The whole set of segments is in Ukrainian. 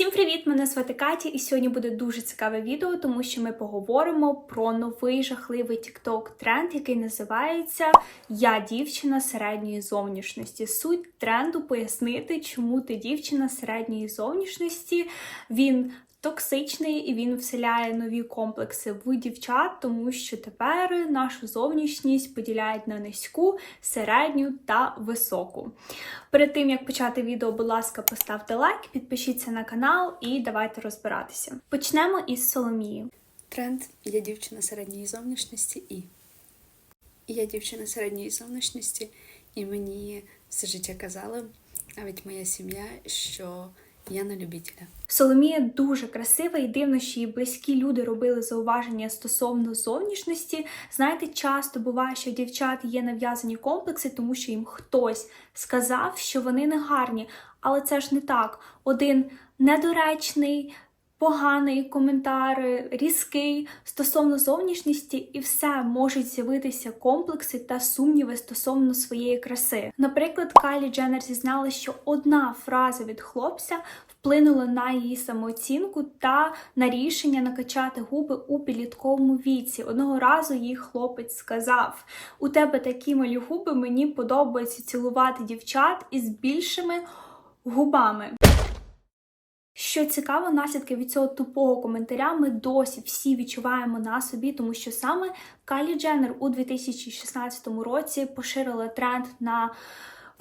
Всім привіт! Мене звати Катя, і сьогодні буде дуже цікаве відео, тому що ми поговоримо про новий жахливий TikTok тренд, який називається Я дівчина середньої зовнішності. Суть тренду пояснити, чому ти дівчина середньої зовнішності. Він токсичний і він вселяє нові комплекси в дівчат, тому що тепер нашу зовнішність поділяють на низьку, середню та високу. Перед тим як почати відео, будь ласка, поставте лайк, підпишіться на канал і давайте розбиратися. Почнемо із Соломії. Тренд я дівчина середньої зовнішності і. Я дівчина середньої зовнішності, і мені все життя казали, навіть моя сім'я, що я на любителя. Соломія дуже красива і дивно, що її близькі люди робили зауваження стосовно зовнішності. Знаєте, часто буває, що у дівчат є нав'язані комплекси, тому що їм хтось сказав, що вони не гарні. Але це ж не так. Один недоречний. Поганий коментар, різкий стосовно зовнішності, і все можуть з'явитися комплекси та сумніви стосовно своєї краси. Наприклад, Кайлі Дженнер зізналася, що одна фраза від хлопця вплинула на її самооцінку та на рішення накачати губи у підлітковому віці. Одного разу їй хлопець сказав: У тебе такі малі губи, мені подобається цілувати дівчат із більшими губами. Що цікаво, наслідки від цього тупого коментаря ми досі всі відчуваємо на собі, тому що саме Кайлі Дженнер у 2016 році поширила тренд на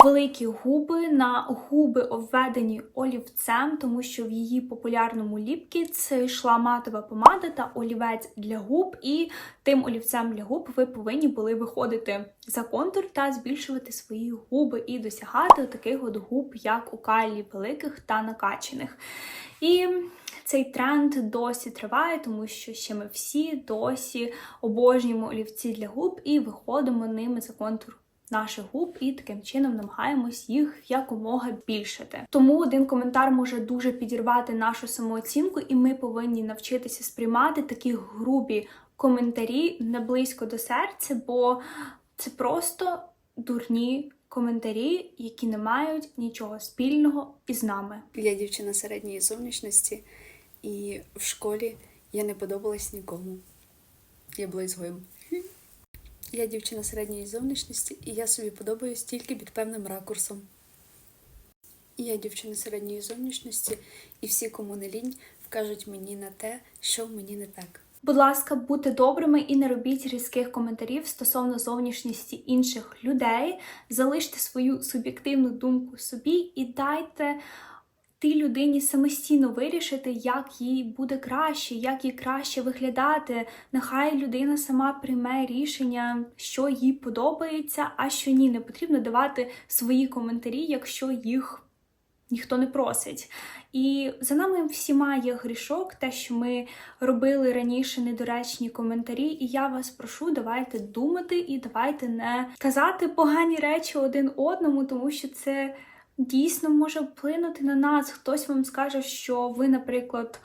великі губи, на губи обведені олівцем, тому що в її популярному ліпкі це йшла матова помада та олівець для губ, і тим олівцем для губ ви повинні були виходити за контур та збільшувати свої губи і досягати таких от губ, як у Кайлі великих та накачаних. І цей тренд досі триває, тому що ще ми всі досі обожнюємо олівці для губ і виходимо ними за контур наших губ і таким чином намагаємось їх якомога більшити. Тому один коментар може дуже підірвати нашу самооцінку, і ми повинні навчитися сприймати такі грубі коментарі не близько до серця, бо це просто дурні коментарі, які не мають нічого спільного із нами. Я дівчина середньої зовнішності, і в школі я не подобалась нікому. Я була ізгоєм. Я дівчина середньої зовнішності, і я собі подобаюсь тільки під певним ракурсом. Я дівчина середньої зовнішності, і всі, кому не лінь, вкажуть мені на те, що мені не так. Будь ласка, будьте добрими і не робіть різких коментарів стосовно зовнішності інших людей. Залиште свою суб'єктивну думку собі і дайте тій людині самостійно вирішити, як їй буде краще, як їй краще виглядати. Нехай людина сама прийме рішення, що їй подобається, а що ні. Не потрібно давати свої коментарі, якщо їх ніхто не просить. І за нами всіма є грішок, те, що ми робили раніше недоречні коментарі. І я вас прошу, давайте думати і давайте не казати погані речі один одному, тому що це дійсно може вплинути на нас. Хтось вам скаже, що ви, наприклад,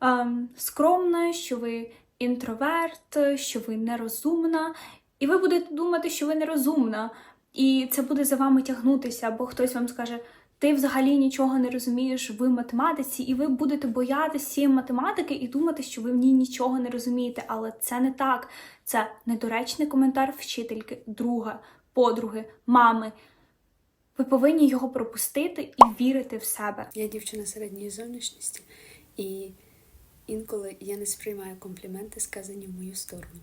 ем, скромна, що ви інтроверт, що ви нерозумна, і ви будете думати, що ви нерозумна. І це буде за вами тягнутися, або хтось вам скаже, ти взагалі нічого не розумієш в математиці, і ви будете боятися цієї математики і думати, що ви в ній нічого не розумієте. Але це не так. Це недоречний коментар вчительки, друга, подруги, мами. Ви повинні його пропустити і вірити в себе. Я дівчина середньої зовнішності, і інколи я не сприймаю компліменти, сказані в мою сторону.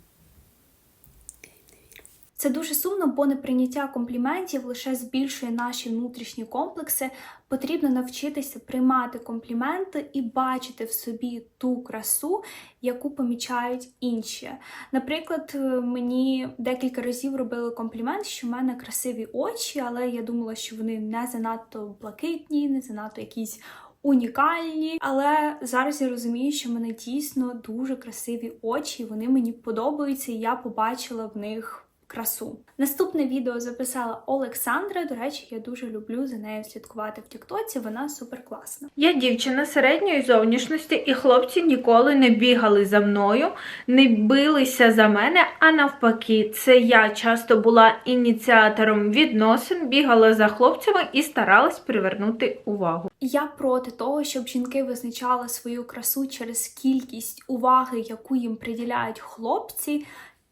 Я їм не вірю. Це дуже сумно, бо неприйняття компліментів лише збільшує наші внутрішні комплекси. Потрібно навчитися приймати компліменти і бачити в собі ту красу, яку помічають інші. Наприклад, мені декілька разів робили комплімент, що в мене красиві очі, але я думала, що вони не занадто блакитні, не занадто якісь. Унікальні, але зараз я розумію, що в мене дійсно дуже красиві очі, вони мені подобаються, і я побачила в них красу. Наступне відео записала Олександра. До речі, я дуже люблю за нею слідкувати в Тіктоці. Вона супер класна. Я дівчина середньої зовнішності, і хлопці ніколи не бігали за мною, не билися за мене. А навпаки, це я часто була ініціатором відносин, бігала за хлопцями і старалась привернути увагу. Я проти того, щоб жінки визначали свою красу через кількість уваги, яку їм приділяють хлопці.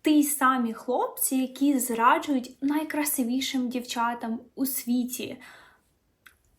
Ті самі хлопці, які зраджують найкрасивішим дівчатам у світі.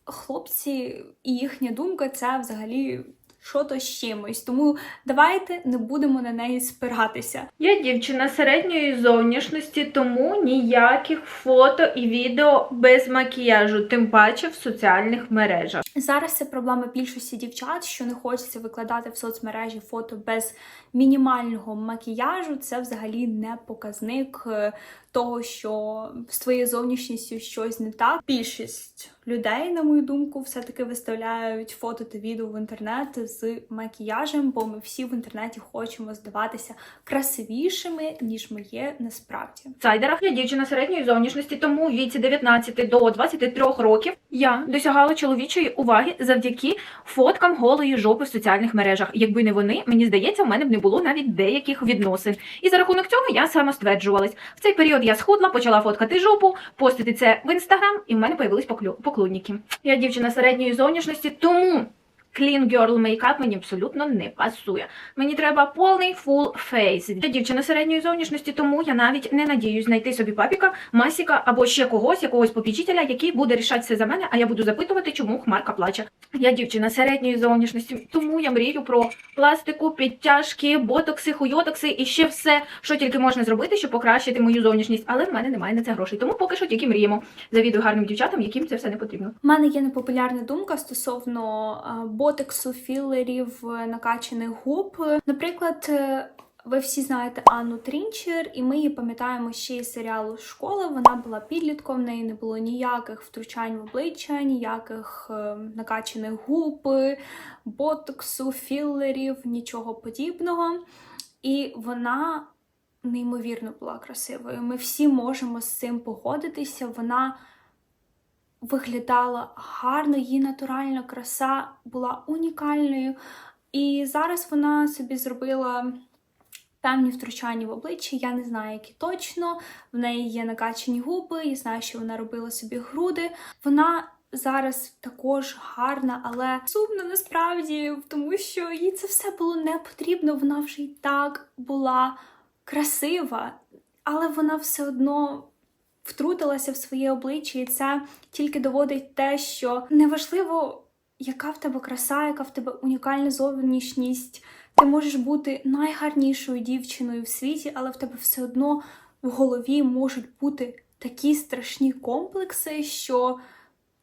Хлопці і їхня думка це взагалі що то з чимось. Тому давайте не будемо на неї спиратися. Я дівчина середньої зовнішності, тому ніяких фото і відео без макіяжу, тим паче в соціальних мережах. Зараз це проблема більшості дівчат, що не хочеться викладати в соцмережі фото без мінімального макіяжу. Це взагалі не показник е, того, що з твоєю зовнішністю щось не так. Більшість людей, на мою думку, все-таки виставляють фото та відео в інтернет з макіяжем, бо ми всі в інтернеті хочемо здаватися красивішими, ніж ми є насправді. Сайдерах я дівчина середньої зовнішності, тому у віці 19 до 23 років я досягала чоловічої уваги завдяки фоткам голої жопи в соціальних мережах. Якби не вони, мені здається, в мене б не було навіть деяких відносин. І за рахунок цього я самостверджувалась. В цей період я схудла, почала фоткати жопу, постити це в інстаграм, і в мене появились поклю- поклонники. Я дівчина середньої зовнішності, тому. Clean girl мейкап мені абсолютно не пасує. Мені треба повний full face. Я дівчина середньої зовнішності, тому я навіть не надіюсь знайти собі папіка, масіка або ще когось, якогось попічителя, який буде рішати все за мене, а я буду запитувати, чому хмарка плаче. Я дівчина середньої зовнішності, тому я мрію про пластику, підтяжки, ботокси, хуйотокси і ще все, що тільки можна зробити, щоб покращити мою зовнішність. Але в мене немає на це грошей. Тому поки що тільки мріємо. Завідую гарним дівчатам, яким це все не потрібно. У мене є непопулярна думка стосовно ботексу, філерів, е, накачаних губ. Наприклад, е, ви всі знаєте Анну Трінчер, і ми її пам'ятаємо ще із серіалу Школа. Вона була підлітком, в неї не було ніяких втручань в обличчя, ніяких е, накачаних губ, ботоксу, філерів, нічого подібного. І вона неймовірно була красивою. Ми всі можемо з цим погодитися. Вона виглядала гарно, її натуральна краса була унікальною. І зараз вона собі зробила певні втручання в обличчі. Я не знаю, які точно. В неї є накачані губи, я знаю, що вона робила собі груди. Вона зараз також гарна, але сумно насправді, тому що їй це все було не потрібно. Вона вже і так була красива, але вона все одно втрутилася в своє обличчя, і це тільки доводить те, що неважливо, яка в тебе краса, яка в тебе унікальна зовнішність. Ти можеш бути найгарнішою дівчиною в світі, але в тебе все одно в голові можуть бути такі страшні комплекси, що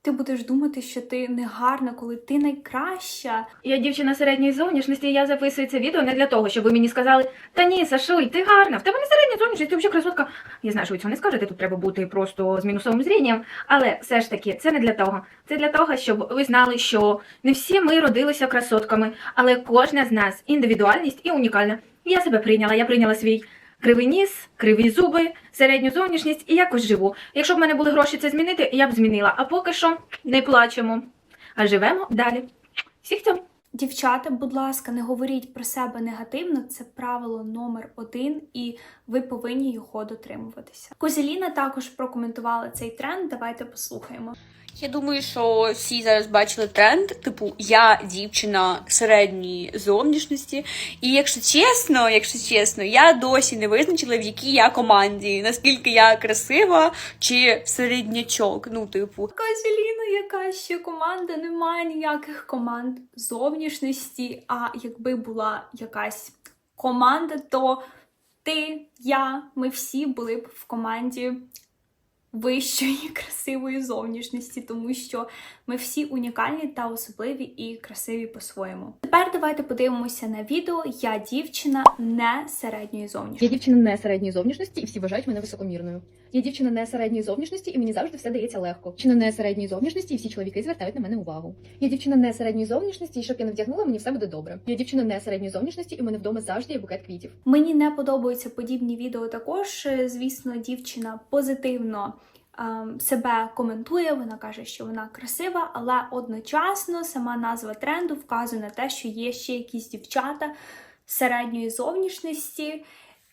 ти будеш думати, що ти не гарна, коли ти найкраща. Я дівчина середньої зовнішності, і я записую це відео не для того, щоб ви мені сказали, та ні, Сашуль, ти гарна, в тебе не середня зовнішність, ти взагалі красотка. Я знаю, що ви цього не скажете, тут треба бути просто з мінусовим зрінням, але все ж таки, це не для того. Це для того, щоб ви знали, що не всі ми родилися красотками, але кожна з нас індивідуальність і унікальна. Я себе прийняла, я прийняла свій кривий ніс, криві зуби, середню зовнішність і якось живу. Якщо б в мене були гроші це змінити, я б змінила. А поки що не плачемо, а живемо далі. Всіх цьому. Дівчата, будь ласка, не говоріть про себе негативно. Це правило номер один, і ви повинні його дотримуватися. Козеліна також прокоментувала цей тренд. Давайте послухаємо. Я думаю, що всі зараз бачили тренд. Типу, я дівчина середньої зовнішності. І якщо чесно, якщо чесно, я досі не визначила, в якій я команді, наскільки я красива чи середнячок. Ну, типу, Козеліна, яка ще команда? Немає ніяких команд зовнішності. А якби була якась команда, то ти, я, ми всі були б в команді вищої красивої зовнішності, тому що ми всі унікальні та особливі і красиві по-своєму. Тепер давайте подивимося на відео Я дівчина не середньої Я дівчина не середньої зовнішності, і всі вважають мене високомірною. Я дівчина не середньої зовнішності, і мені завжди все дається легко. Дівчина не середньої зовнішності, і всі чоловіки звертають на мене увагу. Я дівчина не середньої зовнішності, і щоб я не вдягнула, мені все буде добре. Я дівчина не середньої зовнішності, і мене вдома завжди є букет квітів. Мені не подобаються подібні відео також. Е, Звісно, дівчина позитивно ем, себе коментує, вона каже, що вона красива, але одночасно сама назва тренду вказує на те, що є ще якісь дівчата середньої зовнішності,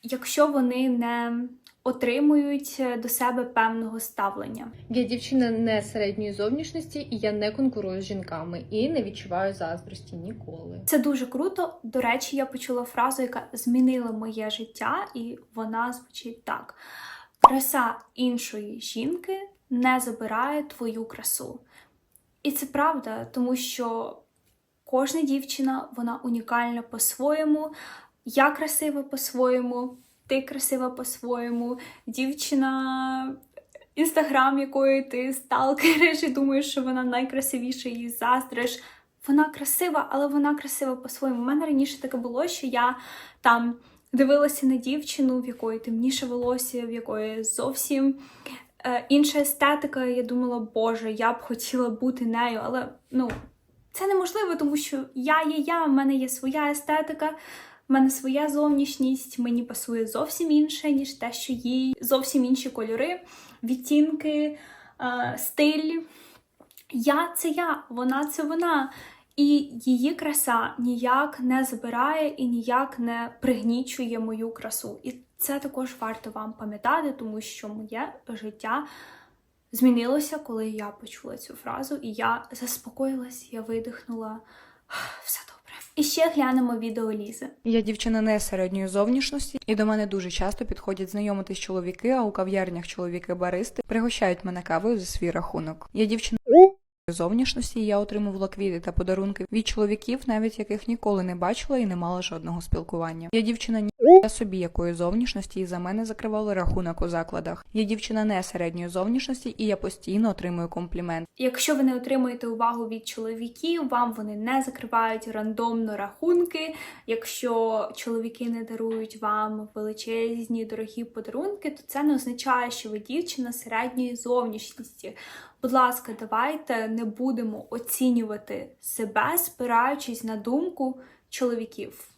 якщо вони не отримують е, до себе певного ставлення. Я дівчина не середньої зовнішності, і я не конкурую з жінками і не відчуваю заздрості ніколи. Це дуже круто. До речі, я почула фразу, яка змінила моє життя, і вона звучить так: краса іншої жінки не забирає твою красу. І це правда, тому що кожна дівчина вона унікальна по-своєму. Я красива по-своєму, ти красива по-своєму, дівчина. Інстаграм, якої ти сталкериш і думаєш, що вона найкрасивіша і заздриш. Вона красива, але вона красива по-своєму. У мене раніше таке було, що я там дивилася на дівчину, в якої темніше волосся, в якої зовсім е, інша естетика. Я думала, боже, я б хотіла бути нею, але ну, це неможливо, тому що я є я, в мене є своя естетика. В мене своя зовнішність, мені пасує зовсім інше, ніж те, що їй зовсім інші кольори, відтінки, е, стиль. Я це я, вона це вона. І її краса ніяк не забирає і ніяк не пригнічує мою красу. І це також варто вам пам'ятати, тому що моє життя змінилося, коли я почула цю фразу, і я заспокоїлась, я видихнула. Все. І ще глянемо відео Лізи. Я дівчина не середньої зовнішності, і до мене дуже часто підходять знайомитись чоловіки, а у кав'ярнях чоловіки-баристи пригощають мене кавою за свій рахунок. Я дівчина зовнішності, я отримувала квіти та подарунки від чоловіків, навіть яких ніколи не бачила і не мала жодного спілкування. Я дівчина я собі якої зовнішності, і за мене закривали рахунок у закладах. Я дівчина не середньої зовнішності, і я постійно отримую комплімент. Якщо ви не отримуєте увагу від чоловіків, вам вони не закривають рандомно рахунки. Якщо чоловіки не дарують вам величезні дорогі подарунки, то це не означає, що ви дівчина середньої зовнішності. Будь ласка, давайте не будемо оцінювати себе, спираючись на думку чоловіків.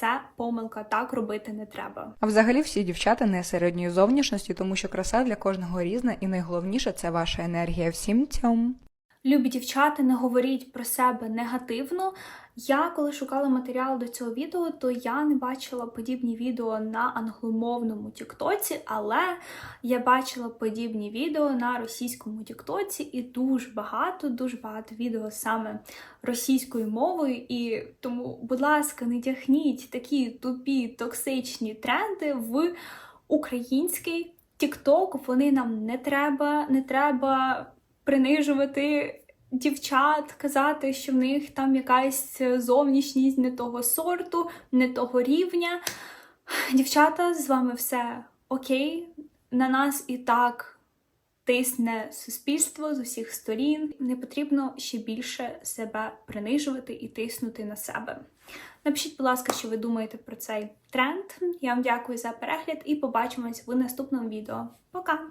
Це помилка, так робити не треба. А взагалі всі дівчата не середньої зовнішності, тому що краса для кожного різна, і найголовніше це ваша енергія. Всім цьому. Любі дівчата, не говоріть про себе негативно. Я коли шукала матеріал до цього відео, то я не бачила подібні відео на англомовному Тіктоці, але я бачила подібні відео на російському Тіктоці, і дуже багато, дуже багато відео саме російською мовою. І тому, будь ласка, не тягніть такі тупі токсичні тренди в український Тікток. Вони нам не треба, не треба принижувати дівчат, казати, що в них там якась зовнішність не того сорту, не того рівня. Дівчата, з вами все окей. На нас і так тисне суспільство з усіх сторін. Не потрібно ще більше себе принижувати і тиснути на себе. Напишіть, будь ласка, що ви думаєте про цей тренд. Я вам дякую за перегляд і побачимось в наступному відео. Пока!